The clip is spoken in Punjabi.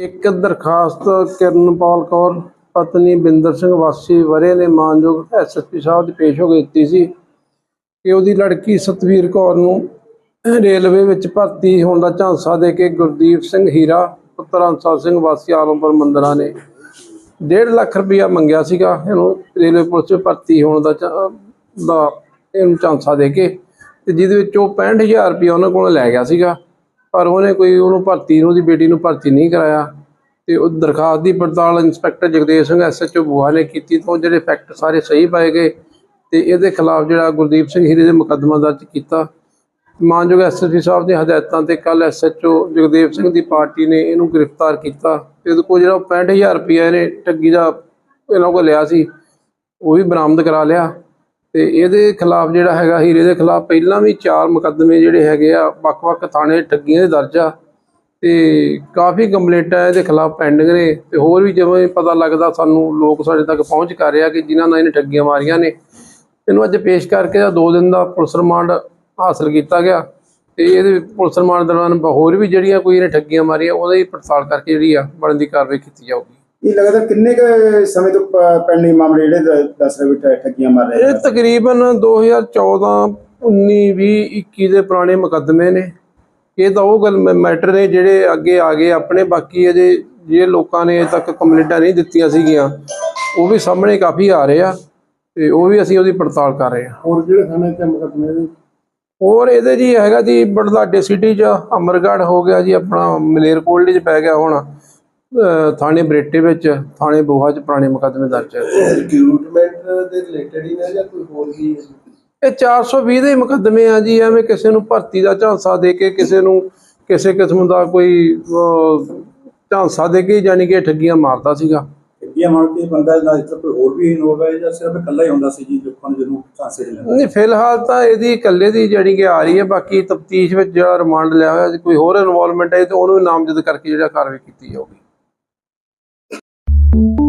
ਇੱਕ ਦਰਖਾਸਤ ਕਿਰਨਪਾਲ ਕੌਰ, ਪਤਨੀ ਬਿੰਦਰ ਸਿੰਘ ਵਾਸੀ ਵਰੇ ਨੇ ਮਾਨਯੋਗ ਐਸਐਸਪੀ ਸਾਹਿਬ ਦੇ ਪੇਸ਼ ਹੋ ਕੇ ਦਿੱਤੀ ਸੀ ਕਿ ਉਹਦੀ ਲੜਕੀ ਸਤਵੀਰ ਕੌਰ ਨੂੰ ਰੇਲਵੇ ਵਿੱਚ ਭਰਤੀ ਹੋਣ ਦਾ ਝਾਂਸਾ ਦੇ ਕੇ ਗੁਰਦੀਪ ਸਿੰਘ ਹੀਰਾ, ਪੁੱਤਰ ਅੰਸਾ ਸਿੰਘ ਵਾਸੀ ਆਲਮਪੁਰ ਮੰਦਰਾ ਨੇ 1.5 ਲੱਖ ਰੁਪਇਆ ਮੰਗਿਆ ਸੀਗਾ। ਇਹਨੂੰ ਰੇਲਵੇ ਪੁਲਿਸ ਵਿੱਚ ਭਰਤੀ ਹੋਣ ਦਾ ਝਾ- ਦਾ ਇਹਨੂੰ ਝਾਂਸਾ ਦੇ ਕੇ ਤੇ ਜਿਹਦੇ ਵਿੱਚ ਉਹ 65000 ਰੁਪਇਆ ਉਹਨਾਂ ਕੋਲ ਲੈ ਗਿਆ ਸੀਗਾ। ਪਰ ਉਹਨੇ ਕੋਈ ਉਹਨੂੰ ਭਰਤੀ, ਉਹਦੀ ਬੇਟੀ ਨੂੰ ਭਰਤੀ ਨਹੀਂ ਕਰਾਇਆ। ਤੇ ਉਹ ਦਰਖਾਸਤ ਦੀ ਪੜਤਾਲ ਇੰਸਪੈਕਟਰ ਜਗਦੇਵ ਸਿੰਘ ਐਸਐਚਓ ਬੂਹਾ ਨੇ ਕੀਤੀ, ਤਾਂ ਉਹ ਜਿਹੜੇ ਫੈਕਟ ਸਾਰੇ ਸਹੀ ਪਾਏ ਗਏ ਤੇ ਇਹਦੇ ਖਿਲਾਫ ਜਿਹੜਾ ਗੁਰਦੀਪ ਸਿੰਘ ਹੀਰੇ ਦੇ ਮੁਕੱਦਮਾ ਦਰਜ ਕੀਤਾ। ਮਾਨਯੋਗ ਐਸਐਸਪੀ ਸਾਹਿਬ ਦੀਆਂ ਹਦਾਇਤਾਂ ਤੇ ਕੱਲ ਐਸਐਚਓ ਜਗਦੇਵ ਸਿੰਘ ਦੀ ਪਾਰਟੀ ਨੇ ਇਹਨੂੰ ਗ੍ਰਿਫਤਾਰ ਕੀਤਾ। ਤੇ ਇਹਦੇ ਕੋਲ ਜਿਹੜਾ 65000 ਰੁਪਇਆ ਇਹਨੇ ਠੱਗੀ ਦਾ ਇਹਨਾਂ ਕੋਲ ਲਿਆ ਸੀ, ਉਹ ਵੀ ਬਰਾਮਦ ਕਰਾ ਲਿਆ। ਤੇ ਇਹਦੇ ਖਿਲਾਫ ਜਿਹੜਾ ਹੈਗਾ ਹੀਰੇ ਦੇ ਖਿਲਾਫ ਪਹਿਲਾਂ ਵੀ ਚਾਰ ਮੁਕੱਦਮੇ ਜਿਹੜੇ ਹੈਗੇ ਆ, ਵੱਖ-ਵੱਖ ਥਾਣੇ ਠੱਗੀਆਂ ਦੇ ਦਰਜ ਆ ਤੇ ਕਾਫੀ ਕੰਪਲੇਂਟਾਂ ਇਹਦੇ ਖਿਲਾਫ ਪੈਂਡਿੰਗ ਨੇ ਤੇ ਹੋਰ ਵੀ ਜਿਵੇਂ ਪਤਾ ਲੱਗਦਾ ਸਾਨੂੰ ਲੋਕ ਸਾਡੇ ਤੱਕ ਪਹੁੰਚ ਕਰ ਰਿਹਾ ਕਿ ਜਿਨ੍ਹਾਂ ਨਾਲ ਇਹਨੇ ਠੱਗੀਆਂ ਮਾਰੀਆਂ ਨੇ। ਇਹਨੂੰ ਅੱਜ ਪੇਸ਼ ਕਰਕੇ ਦਾ 2 ਦਿਨ ਦਾ ਪੁਲਿਸ ਰਿਮਾਂਡ ਹਾਸਲ ਕੀਤਾ ਗਿਆ ਤੇ ਇਹਦੇ ਪੁਲਿਸ ਰਿਮਾਂਡ ਦੌਰਾਨ ਹੋਰ ਵੀ ਜਿਹੜੀਆਂ ਕੋਈ ਇਹਨੇ ਠੱਗੀਆਂ ਮਾਰੀਆਂ, ਉਹਦੀ ਪੜਤਾਲ ਕਰਕੇ ਜਿਹੜੀ ਆ ਬਣਨ ਦੀ ਕਾਰਵਾਈ ਕੀਤੀ ਜਾਊਗੀ। ਇਹ ਲਗਾਤਾਰ ਕਿੰਨੇ ਕੁ ਸਮੇਂ ਤੋਂ ਪੈਂਡਿੰਗ ਮਾਮਲੇ ਜਿਹੜੇ ਦੱਸ ਰਹੇ ਵੀ ਠੱਗੀਆਂ ਮਾਰ ਰਹੇ ਇਹ ਤਕਰੀਬਨ 2014 19 20 21 ਦੇ ਪੁਰਾਣੇ ਮੁਕੱਦਮੇ ਨੇ। ਇਹ ਤਾਂ ਉਹ ਗੱਲ ਮੈਟਰ ਨੇ ਜਿਹੜੇ ਅੱਗੇ ਆ ਗਏ ਆਪਣੇ ਬਾਕੀ ਅਜੇ ਜੇ ਲੋਕਾਂ ਨੇ ਅਜੇ ਤੱਕ ਕੰਪਲੇਂਟਾਂ ਨਹੀਂ ਦਿੱਤੀਆਂ ਸੀਗੀਆਂ ਉਹ ਵੀ ਸਾਹਮਣੇ ਕਾਫੀ ਆ ਰਹੇ ਆ ਤੇ ਉਹ ਵੀ ਅਸੀਂ ਉਹਦੀ ਪੜਤਾਲ ਕਰ ਰਹੇ ਹਾਂ ਹੋਰ ਜਿਹੜੇ ਥਾਣੇ ਤੇ ਮੁਕੱਦਮੇ ਦੇ ਹੋਰ ਇਹਦੇ ਜੀ ਹੈਗਾ ਜੀ ਬੜਲਾਡੇ ਸਿਟੀ ਚ ਅਮਰਗੜ੍ਹ ਹੋ ਗਿਆ ਜੀ ਆਪਣਾ ਮਲੇਰਕੋਟਲੇ ਚ ਪੈ ਗਿਆ ਹੁਣ। ਥਾਣੇ ਬਰੇਟੇ ਵਿੱਚ ਥਾਣੇ ਬੋਹਾ ਚ ਪੁਰਾਣੇ ਮੁਕੱਦਮੇ ਦਰਜ ਹੈ। ਰਿਕਰੂਟਮੈਂਟ ਦੇ ਰਿਲੇਟਡ ਹੀ ਨੇ ਜਾਂ ਕੋਈ ਹੋਰ ਵੀ ਇਹ 420 ਦੇ ਮੁਕੱਦਮੇ ਆ ਜੀ ਐਵੇਂ ਕਿਸੇ ਨੂੰ ਭਰਤੀ ਦਾ ਝਾਂਸਾ ਦੇ ਕੇ ਕਿਸੇ ਨੂੰ ਕਿਸੇ ਕਿਸਮ ਦਾ ਕੋਈ ਝਾਂਸਾ ਦੇ ਕੇ ਯਾਨੀ ਕਿ ਠੱਗੀਆਂ ਮਾਰਦਾ ਸੀਗਾ। ਠੱਗੀਆਂ ਮਾਰ ਕੇ ਬੰਦਾ ਨਾ ਇੱਥੇ ਕੋਈ ਹੋਰ ਵੀ ਇਨਵੋਲਵ ਹੈ ਜਾਂ ਸਿਰਫ ਇਕੱਲਾ ਹੀ ਹੁੰਦਾ ਸੀ ਜੀ ਲੋਕਾਂ ਨੂੰ ਜਿਹਨੂੰ ਝਾਂਸੇ ਦੇ ਲੈਂਦਾ? ਨਹੀਂ ਫਿਲਹਾਲ ਤਾਂ ਇਹਦੀ ਇਕੱਲੇ ਦੀ ਜਿਹੜੀ ਕਿ ਆ ਰਹੀ ਹੈ ਬਾਕੀ ਤਫਤੀਸ਼ ਵਿੱਚ ਜਿਹੜਾ ਰਿਮਾਂਡ ਲਿਆ ਹੋਇਆ ਕੋਈ ਹੋਰ ਇਨਵੋਲਵਮੈਂਟ ਹੈ ਤਾਂ ਉਹਨੂੰ ਨਾਮਜ਼ਦ ਕਰਕੇ ਜਿਹੜਾ ਕਾਰਵਾਈ ਕੀਤੀ ਜਾਊਗੀ। Thank you.